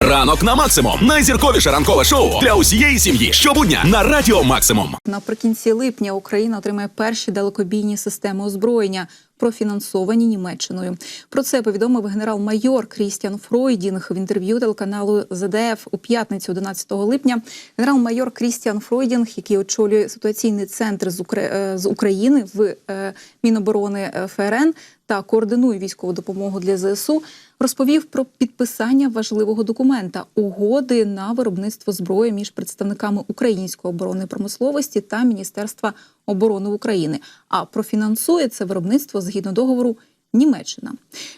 Ранок на максимум. Найзірковіше ранкове шоу для усієї сім'ї. Щобудня на радіо Максимум. Наприкінці липня Україна отримає перші далекобійні системи озброєння, профінансовані Німеччиною. Про це повідомив генерал-майор Крістіан Фройдінг в інтерв'ю телеканалу ЗДФ у п'ятницю 11 липня. Генерал-майор Крістіан Фройдінг, який очолює ситуаційний центр з, Укра... е, з України в е, Міноборони ФРН та координує військову допомогу для ЗСУ, розповів про підписання важливого документа угоди на виробництво зброї між представниками української оборонної промисловості та Міністерства оборони України. А профінансує це виробництво згідно договору. Німеччина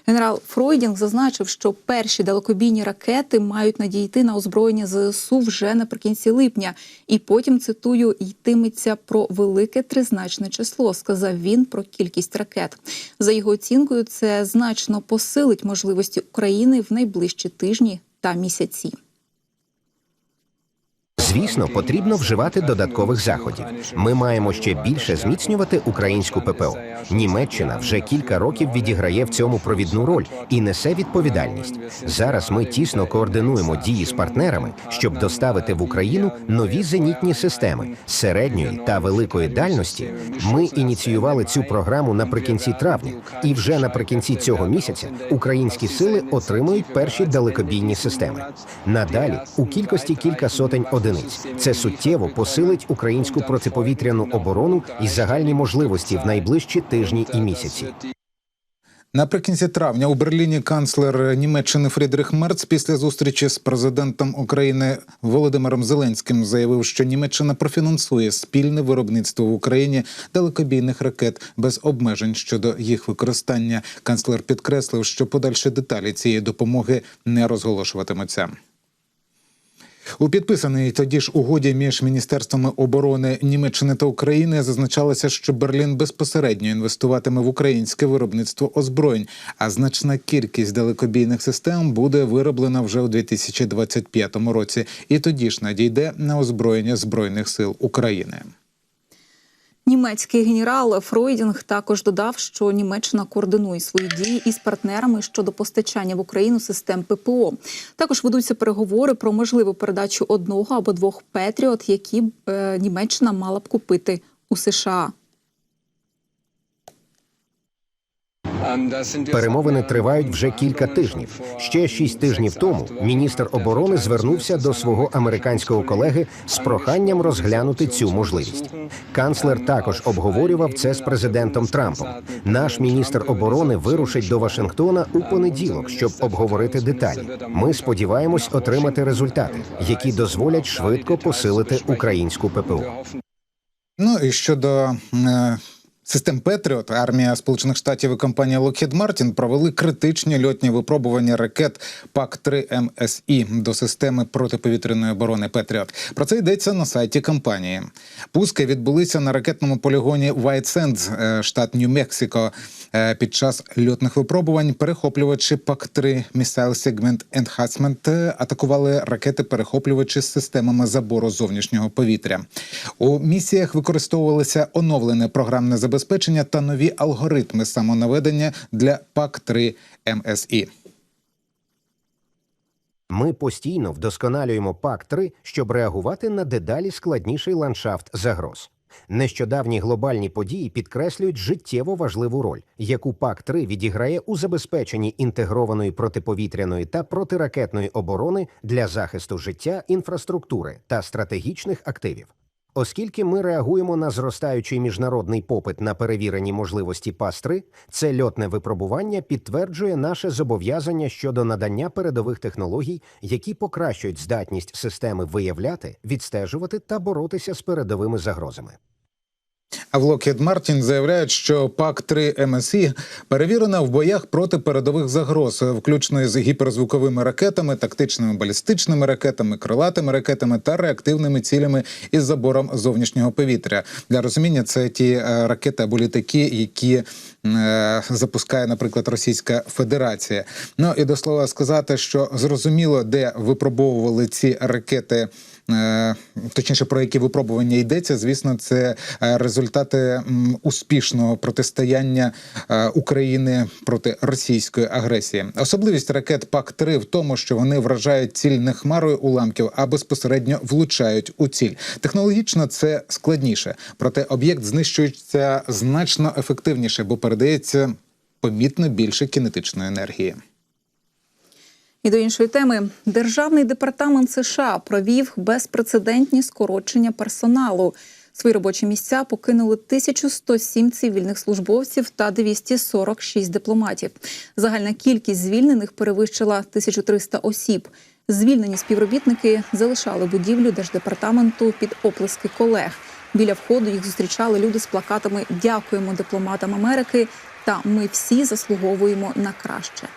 генерал Фройдінг зазначив, що перші далекобійні ракети мають надійти на озброєння ЗСУ вже наприкінці липня, і потім цитую йтиметься про велике тризначне число. Сказав він про кількість ракет. За його оцінкою, це значно посилить можливості України в найближчі тижні та місяці. Звісно, потрібно вживати додаткових заходів. Ми маємо ще більше зміцнювати українську ППО. Німеччина вже кілька років відіграє в цьому провідну роль і несе відповідальність. Зараз ми тісно координуємо дії з партнерами, щоб доставити в Україну нові зенітні системи середньої та великої дальності. Ми ініціювали цю програму наприкінці травня, і вже наприкінці цього місяця українські сили отримують перші далекобійні системи. Надалі у кількості кілька сотень одиниць. Це суттєво посилить українську протиповітряну оборону і загальні можливості в найближчі тижні і місяці. Наприкінці травня у Берліні канцлер Німеччини Фрідрих Мерц після зустрічі з президентом України Володимиром Зеленським заявив, що Німеччина профінансує спільне виробництво в Україні далекобійних ракет без обмежень щодо їх використання. Канцлер підкреслив, що подальші деталі цієї допомоги не розголошуватимуться. У підписаній тоді ж угоді між міністерствами оборони Німеччини та України зазначалося, що Берлін безпосередньо інвестуватиме в українське виробництво озброєнь, а значна кількість далекобійних систем буде вироблена вже у 2025 році, і тоді ж надійде на озброєння збройних сил України. Німецький генерал Фройдінг також додав, що Німеччина координує свої дії із партнерами щодо постачання в Україну систем ППО. Також ведуться переговори про можливу передачу одного або двох Петріот, які б е, Німеччина мала б купити у США. Перемовини тривають вже кілька тижнів. Ще шість тижнів тому міністр оборони звернувся до свого американського колеги з проханням розглянути цю можливість. Канцлер також обговорював це з президентом Трампом. Наш міністр оборони вирушить до Вашингтона у понеділок, щоб обговорити деталі. Ми сподіваємось отримати результати, які дозволять швидко посилити українську ППО. Ну і щодо е, систем Петріот, армія Сполучених Штатів і компанія Lockheed Martin провели критичні льотні випробування ракет ПАК-3 МСІ до системи протиповітряної оборони Петріот. Про це йдеться на сайті компанії. Пуски відбулися на ракетному полігоні White Sands, е, штат Нью-Мексико. Е, Під час льотних випробувань перехоплювачі ПАК-3 Missile Segment Enhancement е, атакували ракети-перехоплювачі з системами забору зовнішнього повітря. У місіях використовувалися оновлене програмне забезпечення та нові алгоритми самонаведення для ПАК-3 МСІ. Ми постійно вдосконалюємо ПАК-3, щоб реагувати на дедалі складніший ландшафт загроз. Нещодавні глобальні події підкреслюють життєво важливу роль, яку ПАК-3 відіграє у забезпеченні інтегрованої протиповітряної та протиракетної оборони для захисту життя, інфраструктури та стратегічних активів. Оскільки ми реагуємо на зростаючий міжнародний попит на перевірені можливості ПАС-3, це льотне випробування підтверджує наше зобов'язання щодо надання передових технологій, які покращують здатність системи виявляти, відстежувати та боротися з передовими загрозами. А в Lockheed Martin заявляють, що ПАК-3 МСІ перевірена в боях проти передових загроз, включно з гіперзвуковими ракетами, тактичними балістичними ракетами, крилатими ракетами та реактивними цілями із забором зовнішнього повітря. Для розуміння це ті е, ракети або літаки, які е, запускає, наприклад, Російська Федерація. Ну і до слова сказати, що зрозуміло, де випробовували ці ракети точніше про які випробування йдеться, звісно, це е, результати успішного протистояння е, України проти російської агресії. Особливість ракет ПАК 3 в тому, що вони вражають ціль не хмарою уламків, а безпосередньо влучають у ціль. Технологічно це складніше, проте об'єкт знищується значно ефективніше, бо передається помітно більше кінетичної енергії. І до іншої теми державний департамент США провів безпрецедентні скорочення персоналу. Свої робочі місця покинули 1107 цивільних службовців та 246 дипломатів. Загальна кількість звільнених перевищила 1300 осіб. Звільнені співробітники залишали будівлю держдепартаменту під оплески колег. Біля входу їх зустрічали люди з плакатами Дякуємо дипломатам Америки та Ми всі заслуговуємо на краще.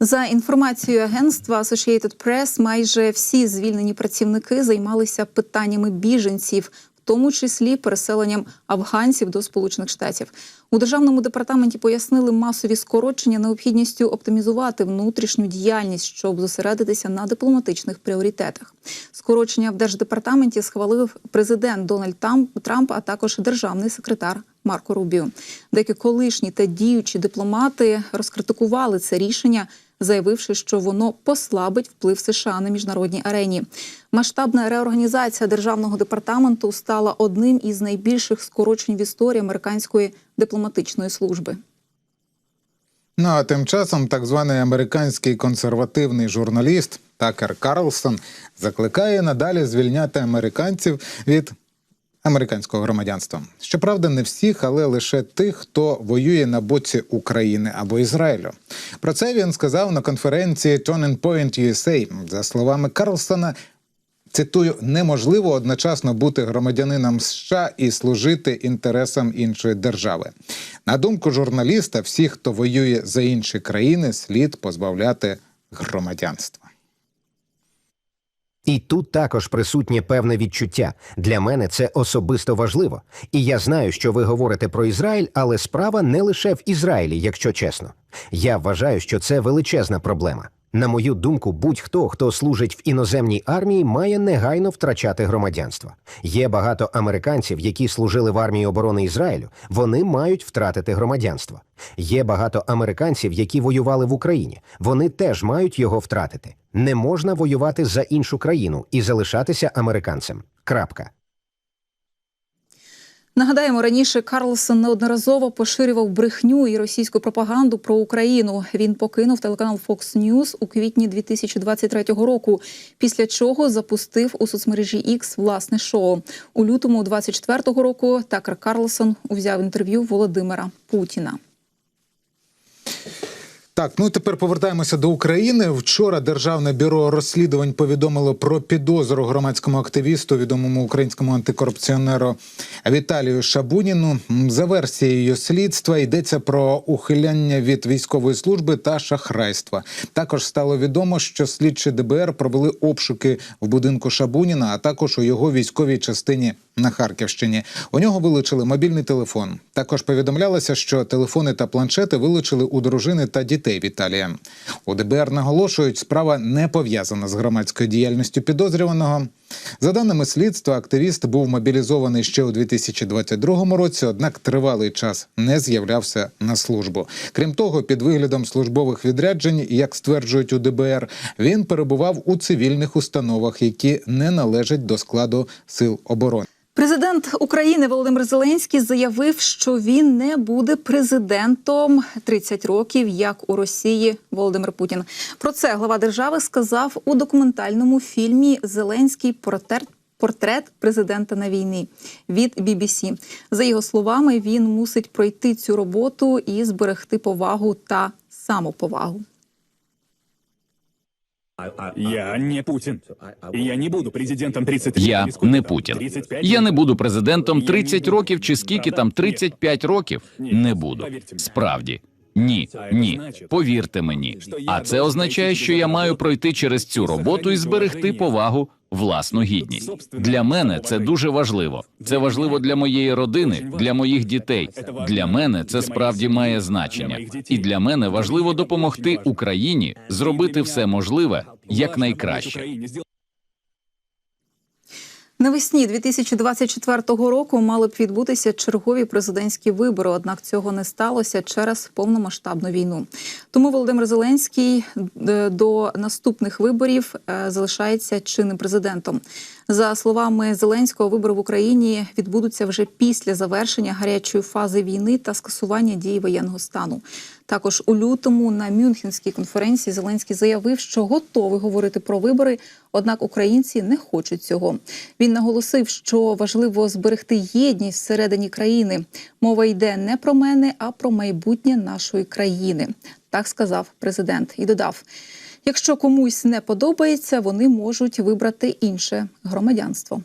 За інформацією агентства Associated Press, майже всі звільнені працівники займалися питаннями біженців, в тому числі переселенням афганців до Сполучених Штатів. У державному департаменті пояснили масові скорочення необхідністю оптимізувати внутрішню діяльність, щоб зосередитися на дипломатичних пріоритетах. Скорочення в держдепартаменті схвалив президент Дональд Трамп, а також державний секретар Марко Рубіо. Деякі колишні та діючі дипломати розкритикували це рішення, заявивши, що воно послабить вплив США на міжнародній арені. Масштабна реорганізація державного департаменту стала одним із найбільших скорочень в історії американської дипломатичної служби. Ну а тим часом так званий американський консервативний журналіст Такер Карлсон закликає надалі звільняти американців від американського громадянства. Щоправда, не всіх, але лише тих, хто воює на боці України або Ізраїлю. Про це він сказав на конференції Turning Point USA. За словами Карлсона, Цитую, неможливо одночасно бути громадянином США і служити інтересам іншої держави. На думку журналіста, всіх, хто воює за інші країни, слід позбавляти громадянства. І тут також присутнє певне відчуття. Для мене це особисто важливо. І я знаю, що ви говорите про Ізраїль, але справа не лише в Ізраїлі, якщо чесно. Я вважаю, що це величезна проблема. На мою думку, будь-хто, хто служить в іноземній армії, має негайно втрачати громадянство. Є багато американців, які служили в армії оборони Ізраїлю. Вони мають втратити громадянство. Є багато американців, які воювали в Україні. Вони теж мають його втратити. Не можна воювати за іншу країну і залишатися американцем. Крапка. Нагадаємо, раніше Карлсон неодноразово поширював брехню і російську пропаганду про Україну. Він покинув телеканал Fox News у квітні 2023 року, після чого запустив у соцмережі X власне шоу. У лютому 2024 року Такер Карлсон узяв інтерв'ю Володимира Путіна. Так, ну тепер повертаємося до України. Вчора Державне бюро розслідувань повідомило про підозру громадському активісту, відомому українському антикорупціонеру Віталію Шабуніну. За версією слідства йдеться про ухиляння від військової служби та шахрайства. Також стало відомо, що слідчі ДБР провели обшуки в будинку Шабуніна, а також у його військовій частині на Харківщині. У нього вилучили мобільний телефон. Також повідомлялося, що телефони та планшети вилучили у дружини та дітей Віталія. У ДБР наголошують, справа не пов'язана з громадською діяльністю підозрюваного. За даними слідства, активіст був мобілізований ще у 2022 році, однак тривалий час не з'являвся на службу. Крім того, під виглядом службових відряджень, як стверджують у ДБР, він перебував у цивільних установах, які не належать до складу сил оборони. Президент України Володимир Зеленський заявив, що він не буде президентом 30 років, як у Росії Володимир Путін. Про це глава держави сказав у документальному фільмі Зеленський портрет. Портрет президента на війні від BBC. За його словами, він мусить пройти цю роботу і зберегти повагу та самоповагу. Я не Путін. Я не буду президентом 30 Я не Путін. Я не буду президентом 30 років чи скільки там 35 років. Не буду. Справді. Ні, ні, повірте мені. А це означає, що я маю пройти через цю роботу і зберегти повагу, власну гідність. Для мене це дуже важливо. Це важливо для моєї родини, для моїх дітей. Для мене це справді має значення. І для мене важливо допомогти Україні зробити все можливе якнайкраще. Навесні 2024 року мали б відбутися чергові президентські вибори, однак цього не сталося через повномасштабну війну. Тому Володимир Зеленський е, до наступних виборів е, залишається чинним президентом. За словами Зеленського, вибори в Україні відбудуться вже після завершення гарячої фази війни та скасування дії воєнного стану. Також у лютому на Мюнхенській конференції Зеленський заявив, що готовий говорити про вибори, однак українці не хочуть цього. Він наголосив, що важливо зберегти єдність всередині країни. Мова йде не про мене, а про майбутнє нашої країни. Так сказав президент і додав: якщо комусь не подобається, вони можуть вибрати інше громадянство.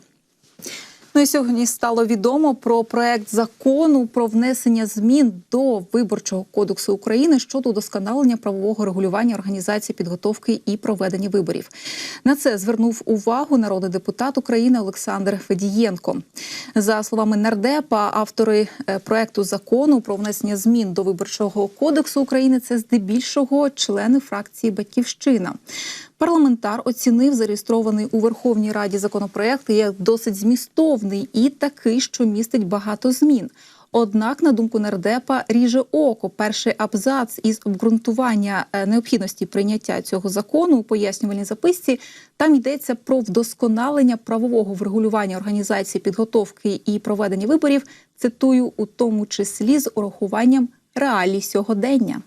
Ну і сьогодні стало відомо про проект закону про внесення змін до виборчого кодексу України щодо удосконалення правового регулювання організації підготовки і проведення виборів. На це звернув увагу народний депутат України Олександр Федієнко. За словами нардепа, автори е, проекту закону про внесення змін до виборчого кодексу України це здебільшого члени фракції Батьківщина. Парламентар оцінив зареєстрований у Верховній Раді законопроект як досить змістовний і такий, що містить багато змін. Однак, на думку нардепа, ріже око перший абзац із обґрунтування е, необхідності прийняття цього закону у пояснювальній записці. Там йдеться про вдосконалення правового врегулювання організації підготовки і проведення виборів. Цитую, у тому числі з урахуванням реалій сьогодення.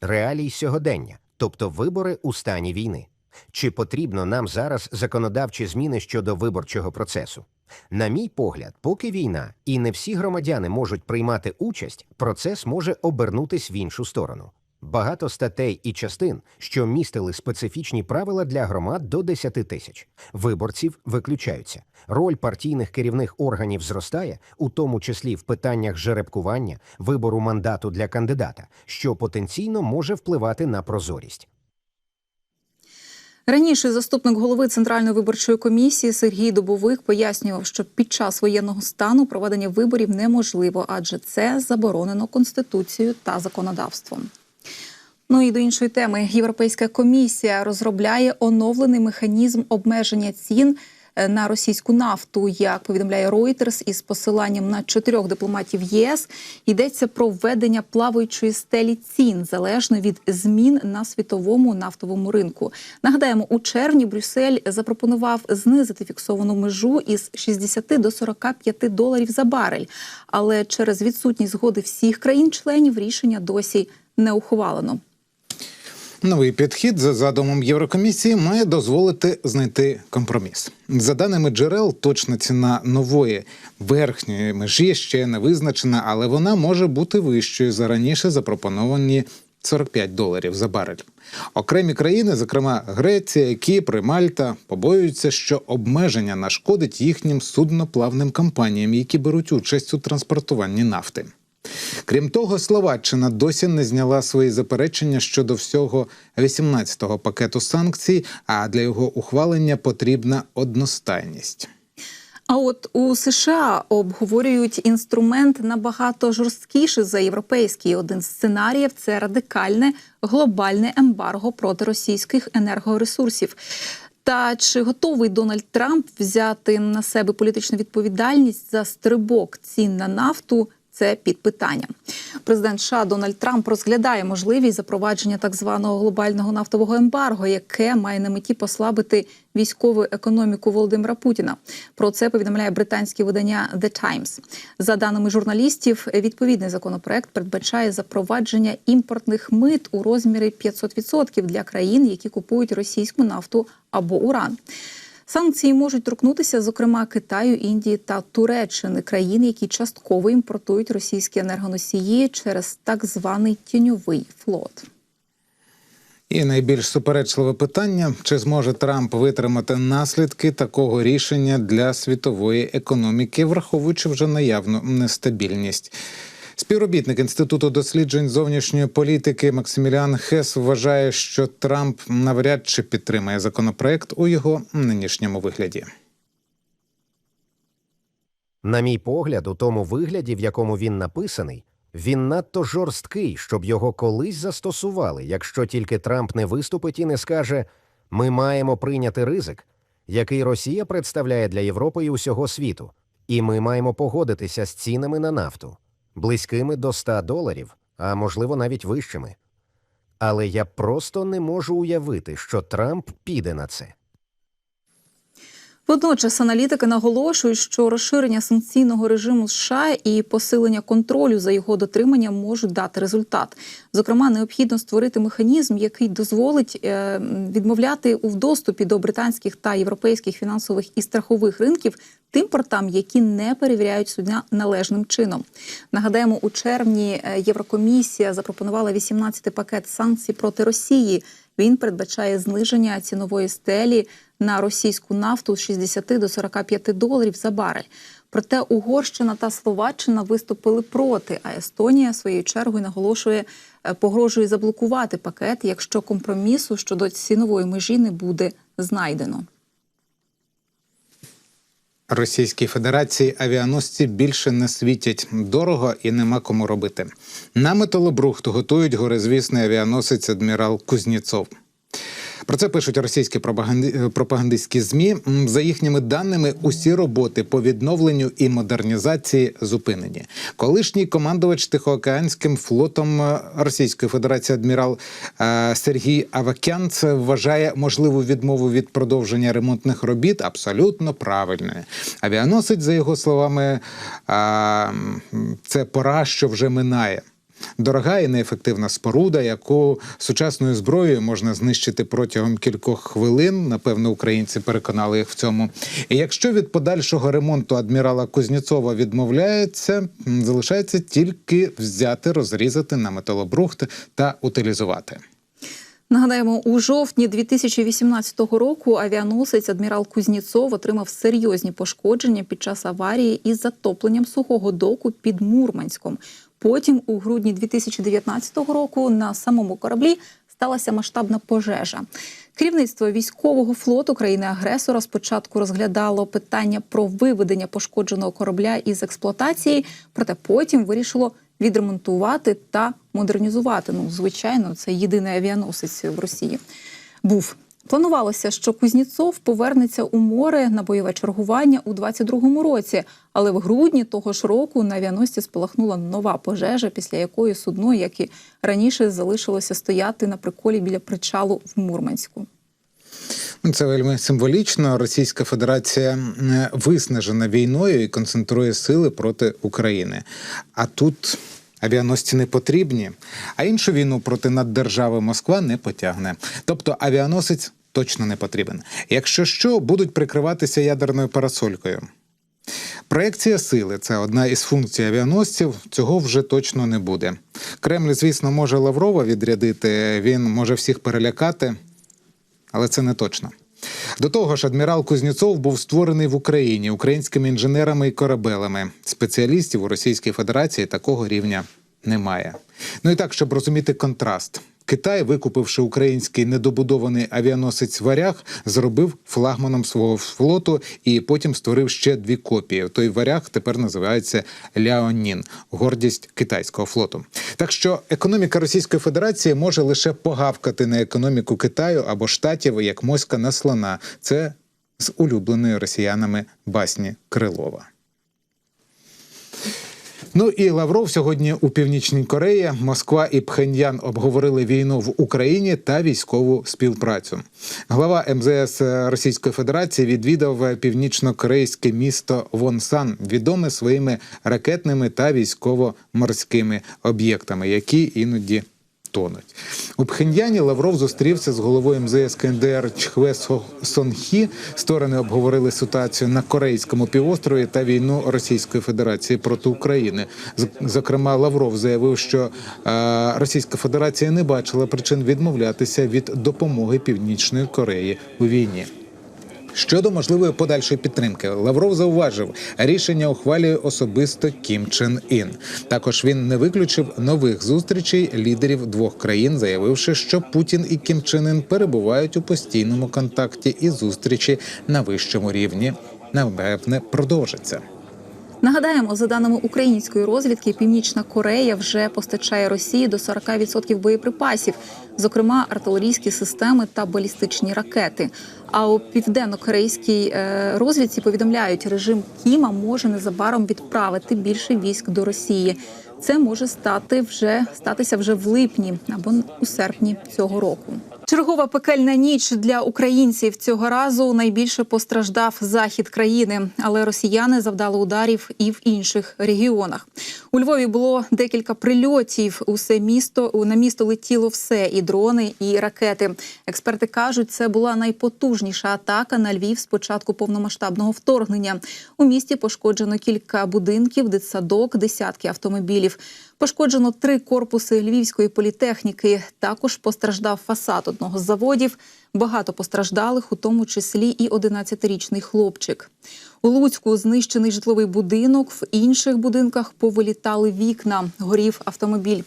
реалій сьогодення, тобто вибори у стані війни. Чи потрібно нам зараз законодавчі зміни щодо виборчого процесу? На мій погляд, поки війна і не всі громадяни можуть приймати участь, процес може обернутись в іншу сторону. Багато статей і частин, що містили специфічні правила для громад до 10 тисяч. Виборців виключаються. Роль партійних керівних органів зростає, у тому числі в питаннях жеребкування, вибору мандату для кандидата, що потенційно може впливати на прозорість. Раніше заступник голови Центральної виборчої комісії Сергій Добовик пояснював, що під час воєнного стану проведення виборів неможливо, адже це заборонено конституцією та законодавством. Ну і до іншої теми Європейська комісія розробляє оновлений механізм обмеження цін е, на російську нафту. Як повідомляє Reuters із посиланням на чотирьох дипломатів ЄС, йдеться про введення плаваючої стелі цін залежно від змін на світовому нафтовому ринку. Нагадаємо, у червні Брюссель запропонував знизити фіксовану межу із 60 до 45 доларів за барель, але через відсутність згоди всіх країн-членів рішення досі не ухвалено. Новий підхід за задумом Єврокомісії має дозволити знайти компроміс. За даними джерел, точна ціна нової верхньої межі ще не визначена, але вона може бути вищою за раніше запропоновані 45 доларів за барель. Окремі країни, зокрема Греція, Кіпр і Мальта, побоюються, що обмеження нашкодить їхнім судноплавним компаніям, які беруть участь у транспортуванні нафти. Крім того, Словаччина досі не зняла свої заперечення щодо всього 18-го пакету санкцій, а для його ухвалення потрібна одностайність. А от у США обговорюють інструмент набагато жорсткіший за європейський. Один з сценаріїв це радикальне глобальне ембарго проти російських енергоресурсів. Та чи готовий Дональд Трамп взяти на себе політичну відповідальність за стрибок цін на нафту? Це під питанням. Президент США Дональд Трамп розглядає можливість запровадження так званого глобального нафтового ембарго, яке має на меті послабити військову економіку Володимира Путіна. Про це повідомляє британське видання The Times. За даними журналістів, відповідний законопроект передбачає запровадження імпортних мит у розмірі 500% для країн, які купують російську нафту або уран. Санкції можуть торкнутися, зокрема, Китаю, Індії та Туреччини, країн, які частково імпортують російські енергоносії через так званий тіньовий флот. І найбільш суперечливе питання: чи зможе Трамп витримати наслідки такого рішення для світової економіки, враховуючи вже наявну нестабільність. Співробітник інституту досліджень зовнішньої політики Максиміліан Хес вважає, що Трамп навряд чи підтримає законопроект у його нинішньому вигляді. На мій погляд, у тому вигляді, в якому він написаний, він надто жорсткий, щоб його колись застосували, якщо тільки Трамп не виступить і не скаже: ми маємо прийняти ризик, який Росія представляє для Європи і усього світу, і ми маємо погодитися з цінами на нафту, близькими до 100 доларів, а можливо навіть вищими. Але я просто не можу уявити, що Трамп піде на це. Водночас аналітики наголошують, що розширення санкційного режиму США і посилення контролю за його дотриманням можуть дати результат. Зокрема, необхідно створити механізм, який дозволить е, відмовляти у доступі до британських та європейських фінансових і страхових ринків тим портам, які не перевіряють судна належним чином. Нагадаємо, у червні е, Єврокомісія запропонувала 18-й пакет санкцій проти Росії. Він передбачає зниження цінової стелі на російську нафту з 60 до 45 доларів за барель. Проте Угорщина та Словаччина виступили проти. А Естонія своєю чергою наголошує, е, погрожує заблокувати пакет, якщо компромісу щодо цінової межі не буде знайдено. Російській Федерації авіаносці більше не світять дорого і нема кому робити. На металобрухт готують горизвісний авіаносець адмірал Кузніцов. Про це пишуть російські пропаганди- пропагандистські змі. За їхніми даними, усі роботи по відновленню і модернізації зупинені. Колишній командувач Тихоокеанським флотом е, Російської Федерації адмірал е, Сергій Авакян це вважає можливу відмову від продовження ремонтних робіт абсолютно правильною. Авіаносець, за його словами, е, це пора, що вже минає. Дорога і неефективна споруда, яку сучасною зброєю можна знищити протягом кількох хвилин. Напевно, українці переконали їх в цьому. І якщо від подальшого ремонту адмірала Кузнєцова відмовляється, залишається тільки взяти, розрізати на металобрухт та утилізувати. Нагадаємо, у жовтні 2018 року авіаносець адмірал Кузніцов отримав серйозні пошкодження під час аварії із затопленням сухого доку під Мурманськом. Потім, у грудні 2019 року, на самому кораблі сталася масштабна пожежа. Керівництво військового флоту країни-агресора спочатку розглядало питання про виведення пошкодженого корабля із експлуатації, проте потім вирішило відремонтувати та модернізувати. Ну, звичайно, це єдиний авіаносець в Росії. Був планувалося, що Кузніцов повернеться у море на бойове чергування у 22-му році, але в грудні того ж року на авіаносці спалахнула нова пожежа, після якої судно, як і раніше, залишилося стояти на приколі біля причалу в Мурманську. Ну, Це вельми символічно. Російська Федерація виснажена війною і концентрує сили проти України. А тут авіаносці не потрібні, а іншу війну проти наддержави Москва не потягне. Тобто авіаносець точно не потрібен. Якщо що, будуть прикриватися ядерною парасолькою. Проекція сили це одна із функцій авіаносців. Цього вже точно не буде. Кремль, звісно, може Лаврова відрядити, він може всіх перелякати, але це не точно. До того ж, адмірал Кузнєцов був створений в Україні українськими інженерами і корабелами. Спеціалістів у Російській Федерації такого рівня немає. Ну і так, щоб розуміти контраст. Китай, викупивши український недобудований авіаносець варяг, зробив флагманом свого флоту і потім створив ще дві копії. Той варяг тепер називається Ляонін, гордість китайського флоту. Так що економіка Російської Федерації може лише погавкати на економіку Китаю або штатів як моська на слона. Це з улюбленої росіянами басні Крилова. Ну і Лавров сьогодні у північній Кореї. Москва і Пхеньян обговорили війну в Україні та військову співпрацю. Глава МЗС Російської Федерації відвідав північно-корейське місто Вонсан, відоме своїми ракетними та військово-морськими об'єктами, які іноді тонуть. У Пхеньяні Лавров зустрівся з головою МЗС КНДР Чхве Сонхі. Сторони обговорили ситуацію на Корейському півострові та війну Російської Федерації проти України. Зокрема, Лавров заявив, що е, Російська Федерація не бачила причин відмовлятися від допомоги Північної Кореї у війні. Щодо можливої подальшої підтримки, Лавров зауважив, рішення ухвалює особисто Кім Чен Ін. Також він не виключив нових зустрічей лідерів двох країн, заявивши, що Путін і Кім Чен Ін перебувають у постійному контакті і зустрічі на вищому рівні. Напевне, продовжиться. Нагадаємо, за даними української розвідки, Північна Корея вже постачає Росії до 40% боєприпасів, зокрема артилерійські системи та балістичні ракети. А у південно-корейській е, розвідці повідомляють, режим Кіма може незабаром відправити більше військ до Росії. Це може стати вже статися вже в липні або у серпні цього року. Чергова пекельна ніч для українців цього разу найбільше постраждав захід країни, але росіяни завдали ударів і в інших регіонах. У Львові було декілька прильотів. Усе місто на місто летіло все: і дрони, і ракети. Експерти кажуть, це була найпотужніша атака на Львів з початку повномасштабного вторгнення. У місті пошкоджено кілька будинків, дитсадок, десятки автомобілів. Пошкоджено три корпуси львівської політехніки. Також постраждав фасад одного з заводів. Багато постраждалих, у тому числі і 11-річний хлопчик. У Луцьку знищений житловий будинок. В інших будинках повилітали вікна. Горів автомобіль.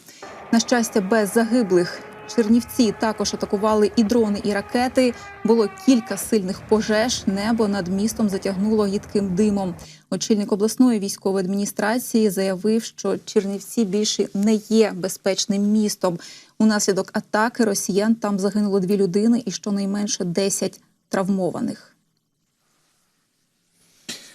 На щастя, без загиблих. Чернівці також атакували і дрони, і ракети. Було кілька сильних пожеж. Небо над містом затягнуло їдким димом. Очільник обласної військової адміністрації заявив, що Чернівці більше не є безпечним містом. Унаслідок атаки росіян там загинуло дві людини і щонайменше 10 травмованих.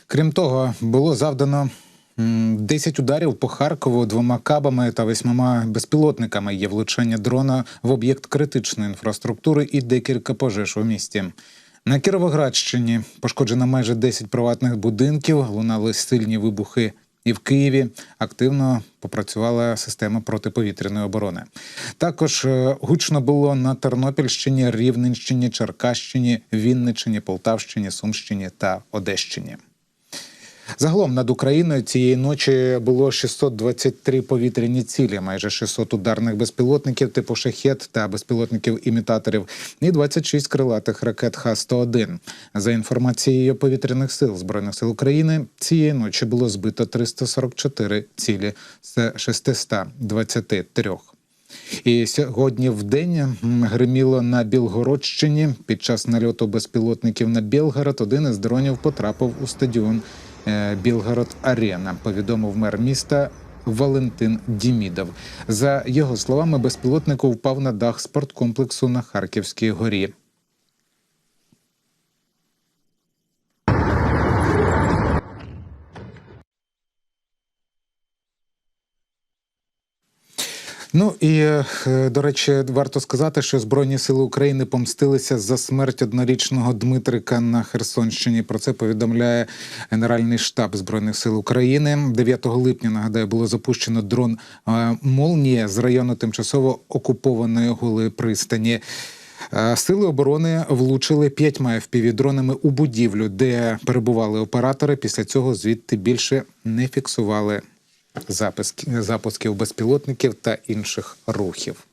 Крім того, було завдано 10 ударів по Харкову двома кабами та восьмома безпілотниками. Є влучання дрона в об'єкт критичної інфраструктури і декілька пожеж у місті. На Кіровоградщині пошкоджено майже 10 приватних будинків, лунали сильні вибухи. І в Києві активно попрацювала система протиповітряної оборони. Також е, гучно було на Тернопільщині, Рівненщині, Черкащині, Вінниччині, Полтавщині, Сумщині та Одещині. Загалом над Україною цієї ночі було 623 повітряні цілі, майже 600 ударних безпілотників типу шахет та безпілотників-імітаторів, і 26 крилатих ракет Х-101. За інформацією повітряних сил збройних сил України, цієї ночі було збито 344 цілі з 623. І сьогодні в день гриміло на Білгородщині. Під час нальоту безпілотників на Білгород один із дронів потрапив у стадіон Білгород Арена. Повідомив мер міста. Валентин Дімідов. За його словами, безпілотник впав на дах спорткомплексу на Харківській горі. Ну і е, до речі, варто сказати, що Збройні сили України помстилися за смерть однорічного Дмитрика на Херсонщині. Про це повідомляє Генеральний штаб збройних сил України. 9 липня нагадаю, було запущено дрон е, Молнія з району тимчасово окупованої голої пристані. Е, Сили оборони влучили п'ятьма FPV-дронами у будівлю, де перебували оператори. Після цього звідти більше не фіксували запусків безпілотників та інших рухів.